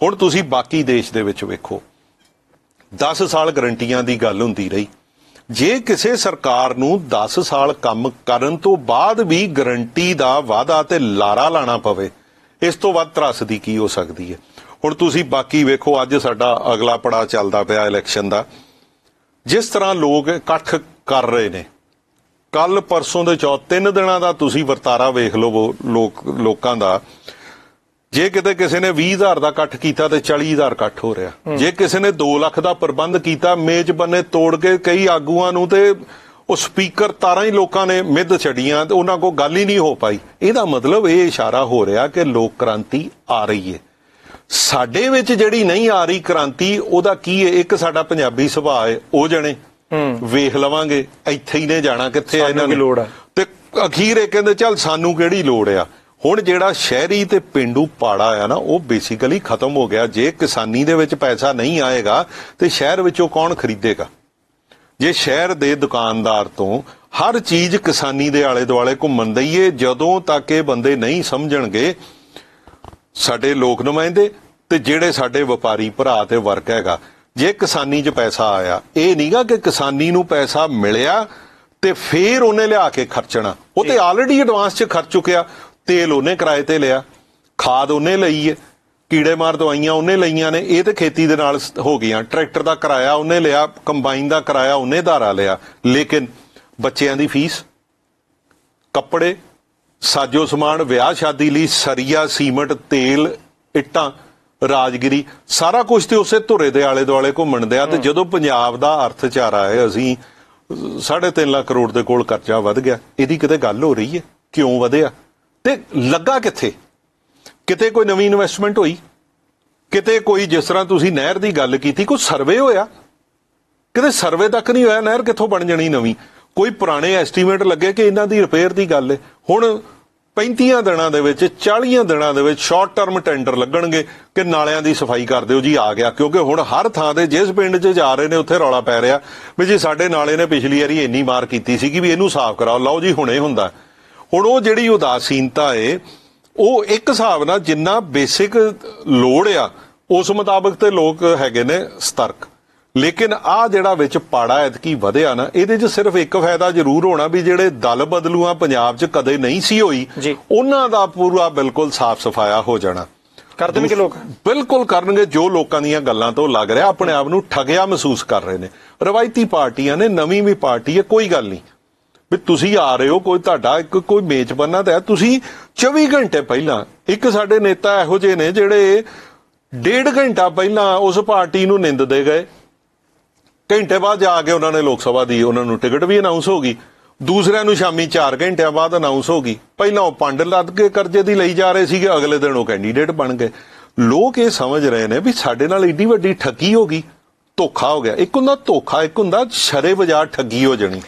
ਹੁਣ ਤੁਸੀਂ ਬਾਕੀ ਦੇਸ਼ ਦੇ ਵਿੱਚ ਵੇਖੋ 10 ਸਾਲ ਗਰੰਟੀਆਂ ਦੀ ਗੱਲ ਹੁੰਦੀ ਰਹੀ। ਜੇ ਕਿਸੇ ਸਰਕਾਰ ਨੂੰ 10 ਸਾਲ ਕੰਮ ਕਰਨ ਤੋਂ ਬਾਅਦ ਵੀ ਗਰੰਟੀ ਦਾ ਵਾਅਦਾ ਤੇ ਲਾਰਾ ਲਾਣਾ ਪਵੇ, ਇਸ ਤੋਂ ਵੱਧ ਤਰਾਸਦੀ ਕੀ ਹੋ ਸਕਦੀ ਹੈ? ਹੁਣ ਤੁਸੀਂ ਬਾਕੀ ਵੇਖੋ, ਅੱਜ ਸਾਡਾ ਅਗਲਾ ਪੜਾ ਚੱਲਦਾ ਪਿਆ ਇਲੈਕਸ਼ਨ ਦਾ। ਜਿਸ ਤਰ੍ਹਾਂ ਲੋਕ ਇਕੱਠ ਕਰ ਰਹੇ ਨੇ ਕੱਲ ਪਰਸੋਂ ਦੇ ਚੌ, ਤਿੰਨ ਦਿਨਾਂ ਦਾ ਤੁਸੀਂ ਵਰਤਾਰਾ ਵੇਖ ਲਓ ਲੋਕ ਲੋਕਾਂ ਦਾ। ਜੇ ਕਿਤੇ ਕਿਸੇ ਨੇ 20000 ਦਾ ਇਕੱਠ ਕੀਤਾ ਤੇ 40000 ਇਕੱਠ ਹੋ ਰਿਹਾ। ਜੇ ਕਿਸੇ ਨੇ 2 ਲੱਖ ਦਾ ਪ੍ਰਬੰਧ ਕੀਤਾ ਮੇਜ਼ ਬੰਨੇ ਤੋੜ ਕੇ ਕਈ ਆਗੂਆਂ ਨੂੰ ਤੇ ਉਹ ਸਪੀਕਰ ਤਾਰਾਂ ਹੀ ਲੋਕਾਂ ਨੇ ਮਿੱਧ ਛੜੀਆਂ ਤੇ ਉਹਨਾਂ ਕੋ ਗੱਲ ਹੀ ਨਹੀਂ ਹੋ ਪਾਈ। ਇਹਦਾ ਮਤਲਬ ਇਹ ਇਸ਼ਾਰਾ ਹੋ ਰਿਹਾ ਕਿ ਲੋਕ ਕ੍ਰਾਂਤੀ ਆ ਰਹੀ ਹੈ ਸਾਡੇ ਵਿੱਚ ਜਿਹੜੀ ਨਹੀਂ ਆ ਰਹੀ ਕ੍ਰਾਂਤੀ ਉਹਦਾ ਕੀ ਹੈ ਇੱਕ ਸਾਡਾ ਪੰਜਾਬੀ ਸੁਭਾਅ ਹੈ ਉਹ ਜਣੇ। ਵੇਖ ਲਵਾਂਗੇ ਇੱਥੇ ਹੀ ਨੇ ਜਾਣਾ ਕਿੱਥੇ ਆ ਇਹਨਾਂ ਨੇ? ਲੋੜ ਆ? ਤੇ ਅਖੀਰ ਇਹ ਕਹਿੰਦੇ ਚੱਲ ਸਾਨੂੰ ਕਿਹੜੀ ਲੋੜ ਆ? ਹੁਣ ਜਿਹੜਾ ਸ਼ਹਿਰੀ ਤੇ ਪਿੰਡੂ ਪਾੜਾ ਆ ਨਾ ਉਹ ਬੇਸਿਕਲੀ ਖਤਮ ਹੋ ਗਿਆ। ਜੇ ਕਿਸਾਨੀ ਦੇ ਵਿੱਚ ਪੈਸਾ ਨਹੀਂ ਆਏਗਾ ਤੇ ਸ਼ਹਿਰ ਵਿੱਚੋਂ ਕੌਣ ਖਰੀਦੇਗਾ? ਜੇ ਸ਼ਹਿਰ ਦੇ ਦੁਕਾਨਦਾਰ ਤੋਂ ਹਰ ਚੀਜ਼ ਕਿਸਾਨੀ ਦੇ ਆਲੇ ਦੁਆਲੇ ਘੁੰਮਣ ਦਈਏ ਜਦੋਂ ਤੱਕ ਇਹ ਬੰਦੇ ਨਹੀਂ ਸਮਝਣਗੇ ਸਾਡੇ ਲੋਕ ਨੁਮਾਇੰਦੇ ਤੇ ਜਿਹੜੇ ਸਾਡੇ ਵਪਾਰੀ ਭਰਾ ਤੇ ਵਰਗ ਹੈਗਾ ਜੇ ਕਿਸਾਨੀ 'ਚ ਪੈਸਾ ਆਇਆ ਇਹ ਨਹੀਂਗਾ ਕਿ ਕਿਸਾਨੀ ਨੂੰ ਪੈਸਾ ਮਿਲਿਆ ਤੇ ਫੇਰ ਉਹਨੇ ਲਿਆ ਕੇ ਖਰਚਣਾ। ਉਹ ਤੇ ਆਲਰੇਡੀ ਐਡਵਾਂਸ 'ਚ ਖਰਚ ਚੁੱਕਿਆ। ਤੇਲ ਉਹਨੇ ਕਿਰਾਏ ਤੇ ਲਿਆ ਖਾਦ ਉਹਨੇ ਲਈ ਹੈ ਕੀੜੇ ਮਾਰ ਦਵਾਈਆਂ ਉਹਨੇ ਲਈਆਂ ਨੇ ਇਹ ਤੇ ਖੇਤੀ ਦੇ ਨਾਲ ਹੋ ਗਈਆਂ। ਟਰੈਕਟਰ ਦਾ ਕਿਰਾਇਆ ਉਹਨੇ ਲਿਆ ਕੰਬਾਈਨ ਦਾ ਕਿਰਾਇਆ ਉਹਨੇ ਧਾਰਾ ਲਿਆ। ਲੇਕਿਨ ਬੱਚਿਆਂ ਦੀ ਫੀਸ ਕੱਪੜੇ ਸਾਜੋ ਸਮਾਨ ਵਿਆਹ ਸ਼ਾਦੀ ਲਈ ਸਰੀਆ ਸੀਮਟ ਤੇਲ ਇੱਟਾਂ ਰਾਜਗਿਰੀ ਸਾਰਾ ਕੁਝ ਤੇ ਉਸੇ ਧੁਰੇ ਦੇ ਆਲੇ ਦੁਆਲੇ ਘੁੰਮਣ ਦਿਆ ਤੇ ਜਦੋਂ ਪੰਜਾਬ ਦਾ ਅਰਥਚਾਰਾ ਹੈ ਅਸੀਂ 3.5 ਲੱਖ ਕਰੋੜ ਦੇ ਕੋਲ ਕਰਜ਼ਾ ਵੱਧ ਗਿਆ। ਇਹਦੀ ਕਿਤੇ ਗੱਲ ਹੋ ਰਹੀ ਹੈ ਕਿਉਂ ਵਧਿਆ? ਤੇ ਲੱਗਾ ਕਿੱਥੇ? ਕਿਤੇ ਕੋਈ ਨਵੀਂ ਇਨਵੈਸਟਮੈਂਟ ਹੋਈ? ਕਿਤੇ ਕੋਈ ਜਿਸ ਤਰ੍ਹਾਂ ਤੁਸੀਂ ਨਹਿਰ ਦੀ ਗੱਲ ਕੀਤੀ, ਕੋਈ ਸਰਵੇ ਹੋਇਆ? ਕਿਤੇ ਸਰਵੇ ਤੱਕ ਨਹੀਂ ਹੋਇਆ, ਨਹਿਰ ਕਿੱਥੋਂ ਬਣ ਜਾਣੀ ਨਵੀਂ? ਕੋਈ ਪੁਰਾਣੇ ਐਸਟੀਮੇਟ ਲੱਗੇ ਕਿ ਇਹਨਾਂ ਦੀ ਰਿਪੇਅਰ ਦੀ ਗੱਲ ਹੈ ਹੁਣ 35 ਦਿਨਾਂ ਦੇ ਵਿੱਚ 40 ਦਿਨਾਂ ਦੇ ਵਿੱਚ ਸ਼ਾਰਟ ਟਰਮ ਟੈਂਡਰ ਲੱਗਣਗੇ ਕਿ ਨਾਲਿਆਂ ਦੀ ਸਫ਼ਾਈ ਕਰ ਦਿਓ ਜੀ, ਆ ਗਿਆ। ਕਿਉਂਕਿ ਹੁਣ ਹਰ ਥਾਂ ਤੇ ਜਿਸ ਪਿੰਡ 'ਚ ਜਾ ਰਹੇ ਨੇ, ਉੱਥੇ ਰੌਲਾ ਪੈ ਰਿਹਾ ਵੀ ਜੀ ਸਾਡੇ ਨਾਲੇ ਨੇ ਪਿਛਲੀ ਵਾਰੀ ਇੰਨੀ ਮਾਰ ਕੀਤੀ ਸੀ ਕਿ ਵੀ ਇਹਨੂੰ ਸਾਫ਼ ਕਰਾਓ। ਲਓ ਜੀ, ਹੁਣੇ ਹੁੰਦਾ। ਹੁਣ ਉਹ ਜਿਹੜੀ ਉਦਾਸੀਨਤਾ ਏ ਉਹ ਇੱਕ ਹਿਸਾਬ ਨਾਲ ਜਿੰਨਾ ਬੇਸਿਕ ਲੋੜ ਆ ਉਸ ਮੁਤਾਬਕ ਤੇ ਲੋਕ ਹੈਗੇ ਨੇ ਸਤਰਕ। ਲੇਕਿਨ ਆ ਜਿਹੜਾ ਵਿੱਚ ਪਾੜਾ ਐਤਕੀ ਵਧਿਆ ਨਾ ਇਹਦੇ 'ਚ ਸਿਰਫ ਇੱਕ ਫਾਇਦਾ ਜ਼ਰੂਰ ਹੋਣਾ ਵੀ ਜਿਹੜੇ ਦਲ ਬਦਲੂਆਂ ਪੰਜਾਬ 'ਚ ਕਦੇ ਨਹੀਂ ਸੀ ਹੋਈ। ਉਹਨਾਂ ਦਾ ਪੂਰਾ ਬਿਲਕੁਲ ਸਾਫ਼ ਸਫਾਇਆ ਹੋ ਜਾਣਾ। ਕਰ ਦੇਣਗੇ ਲੋਕ? ਬਿਲਕੁਲ ਕਰਨਗੇ ਜੋ ਲੋਕਾਂ ਦੀਆਂ ਗੱਲਾਂ ਤੋਂ ਲੱਗ ਰਿਹਾ ਆਪਣੇ ਆਪ ਨੂੰ ਠਗਿਆ ਮਹਿਸੂਸ ਕਰ ਰਹੇ ਨੇ। ਰਵਾਇਤੀ ਪਾਰਟੀਆਂ ਨੇ ਨਵੀਂ ਵੀ ਪਾਰਟੀ ਹੈ ਕੋਈ ਗੱਲ ਨਹੀਂ। ਵੀ ਤੁਸੀਂ ਆ ਰਹੇ ਹੋ, ਕੋਈ ਤੁਹਾਡਾ ਇੱਕ ਕੋਈ ਮੇਚ ਬੰਨਾ ਤਾਂ ਹੈ। ਤੁਸੀਂ 24 ਘੰਟੇ ਪਹਿਲਾਂ, ਇੱਕ ਸਾਡੇ ਨੇਤਾ ਇਹੋ ਜਿਹੇ ਨੇ ਜਿਹੜੇ ਡੇਢ ਘੰਟਾ ਪਹਿਲਾਂ ਉਸ ਪਾਰਟੀ ਨੂੰ ਨਿੰਦਦੇ ਗਏ। ਘੰਟੇ ਬਾਅਦ ਜਾ ਕੇ ਉਹਨਾਂ ਨੇ ਲੋਕ ਸਭਾ ਦੀ ਉਹਨਾਂ ਨੂੰ ਟਿਕਟ ਵੀ ਅਨਾਉਂਸ ਹੋ ਗਈ। ਦੂਸਰਿਆਂ ਨੂੰ ਸ਼ਾਮੀ 4 ਘੰਟਿਆਂ ਬਾਅਦ ਅਨਾਉਂਸ ਹੋ ਗਈ। ਪਹਿਲਾਂ ਉਹ ਪੰਡ ਲੱਦ ਕੇ ਕਰਜ਼ੇ ਦੀ ਲਈ ਜਾ ਰਹੇ ਸੀਗੇ, ਅਗਲੇ ਦਿਨ ਉਹ ਕੈਂਡੀਡੇਟ ਬਣ ਗਏ। ਲੋਕ ਇਹ ਸਮਝ ਰਹੇ ਨੇ ਵੀ ਸਾਡੇ ਨਾਲ ਏਡੀ ਵੱਡੀ ਠੱਗੀ ਹੋ ਗਈ, ਧੋਖਾ ਹੋ ਗਿਆ। ਇੱਕ ਹੁੰਦਾ ਧੋਖਾ, ਇੱਕ ਹੁੰਦਾ ਸ਼ਰੇ ਬਾਜ਼ਾਰ ਠੱਗੀ ਹੋ ਜਾਣੀ।